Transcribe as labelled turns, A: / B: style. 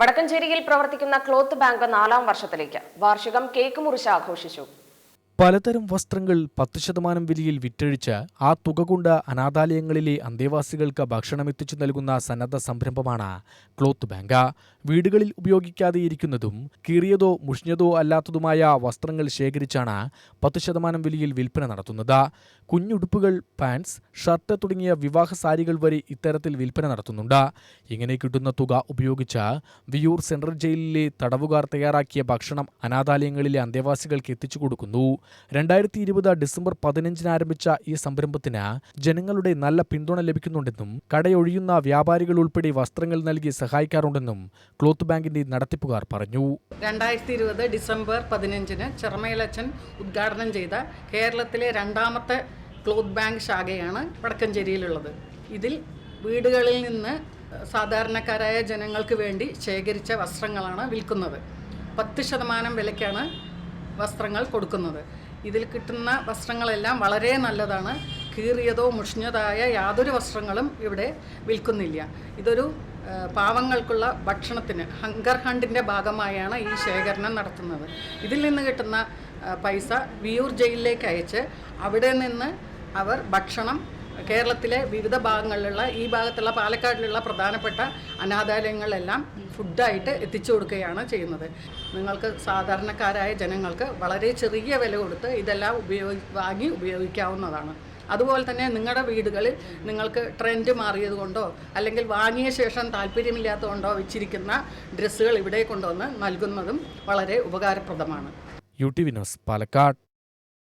A: വടക്കഞ്ചേരിയിൽ പ്രവർത്തിക്കുന്ന cloth bank നാലാം വർഷത്തിലേക്ക് വാർഷികം കേക്ക് മുറിച്ച് ആഘോഷിച്ചു.
B: പലതരം വസ്ത്രങ്ങൾ പത്ത് ശതമാനം വിലയിൽ വിറ്റഴിച്ച് ആ തുക കൊണ്ട് അനാഥാലയങ്ങളിലെ അന്തേവാസികൾക്ക് ഭക്ഷണം എത്തിച്ചു നൽകുന്ന സന്നദ്ധ സംരംഭമാണ് ക്ലോത്ത് ബാങ്ക്. വീടുകളിൽ ഉപയോഗിക്കാതെ ഇരിക്കുന്നതും കീറിയതോ മുഷിഞ്ഞതോ അല്ലാത്തതുമായ വസ്ത്രങ്ങൾ ശേഖരിച്ചാണ് പത്ത് ശതമാനം വിലയിൽ വിൽപ്പന നടത്തുന്നത്. കുഞ്ഞുടുപ്പുകൾ പാൻസ് ഷർട്ട് തുടങ്ങിയ വിവാഹ സാരികൾ വരെ ഇത്തരത്തിൽ വിൽപ്പന നടത്തുന്നുണ്ട്. ഇങ്ങനെ കിട്ടുന്ന തുക ഉപയോഗിച്ച് വിയൂർ സെൻട്രൽ ജയിലിലെ തടവുകാർ തയ്യാറാക്കിയ ഭക്ഷണം അനാഥാലയങ്ങളിലെ അന്തേവാസികൾക്ക് എത്തിച്ചു കൊടുക്കുന്നു. രണ്ടായിരത്തി ഇരുപത് ഡിസംബർ പതിനഞ്ചിന് ആരംഭിച്ച ഈ സംരംഭത്തിന് ജനങ്ങളുടെ നല്ല പിന്തുണ ലഭിക്കുന്നുണ്ടെന്നും കടയൊഴിയുന്ന വ്യാപാരികൾ ഉൾപ്പെടെ വസ്ത്രങ്ങൾ നൽകി സഹായിക്കാറുണ്ടെന്നും ക്ലോത്ത് ബാങ്കിന്റെ നടത്തിപ്പുകാർ പറഞ്ഞു.
C: രണ്ടായിരത്തി ഇരുപത് ഡിസംബർ പതിനഞ്ചിന് ചെറുമയിലച്ചൻ ഉദ്ഘാടനം ചെയ്ത കേരളത്തിലെ രണ്ടാമത്തെ ക്ലോത്ത് ബാങ്ക് ശാഖയാണ് വടക്കഞ്ചേരിയിലുള്ളത്. ഇതിൽ വീടുകളിൽ നിന്ന് സാധാരണക്കാരായ ജനങ്ങൾക്ക് വേണ്ടി ശേഖരിച്ച വസ്ത്രങ്ങളാണ് വിൽക്കുന്നത്. പത്ത് ശതമാനം വിലയ്ക്കാണ് വസ്ത്രങ്ങൾ കൊടുക്കുന്നത്. ഇതിൽ കിട്ടുന്ന വസ്ത്രങ്ങളെല്ലാം വളരെ നല്ലതാണ്. കീറിയതോ മുഷിഞ്ഞതായ യാതൊരു വസ്ത്രങ്ങളും ഇവിടെ വിൽക്കുന്നില്ല. ഇതൊരു പാവങ്ങൾക്കുള്ള ഭക്ഷണത്തിന് ഹങ്കർ ഹണ്ടിന്റെ ഭാഗമായാണ് ഈ ശേഖരണം നടത്തുന്നത്. ഇതിൽ നിന്ന് കിട്ടുന്ന പൈസ വിയൂർ ജയിലിലേക്ക് അയച്ച് അവിടെ നിന്ന് അവർ ഭക്ഷണം കേരളത്തിലെ വിവിധ ഭാഗങ്ങളിലുള്ള ഈ ഭാഗത്തുള്ള പാലക്കാടിലുള്ള പ്രധാനപ്പെട്ട അനാഥാലയങ്ങളെല്ലാം ഫുഡായിട്ട് എത്തിച്ചു കൊടുക്കുകയാണ് ചെയ്യുന്നത്. നിങ്ങൾക്ക് സാധാരണക്കാരായ ജനങ്ങൾക്ക് വളരെ ചെറിയ വില കൊടുത്ത് ഇതെല്ലാം ഉപയോഗി വാങ്ങി ഉപയോഗിക്കാവുന്നതാണ്. അതുപോലെ തന്നെ നിങ്ങളുടെ വീടുകളിൽ നിങ്ങൾക്ക് ട്രെൻഡ് മാറിയത് കൊണ്ടോ അല്ലെങ്കിൽ വാങ്ങിയ ശേഷം താല്പര്യമില്ലാത്തതുകൊണ്ടോ വെച്ചിരിക്കുന്ന ഡ്രസ്സുകൾ ഇവിടെ കൊണ്ടുവന്ന് നൽകുന്നതും വളരെ ഉപകാരപ്രദമാണ്.
B: യു ടി വിനോസ് പാലക്കാട്.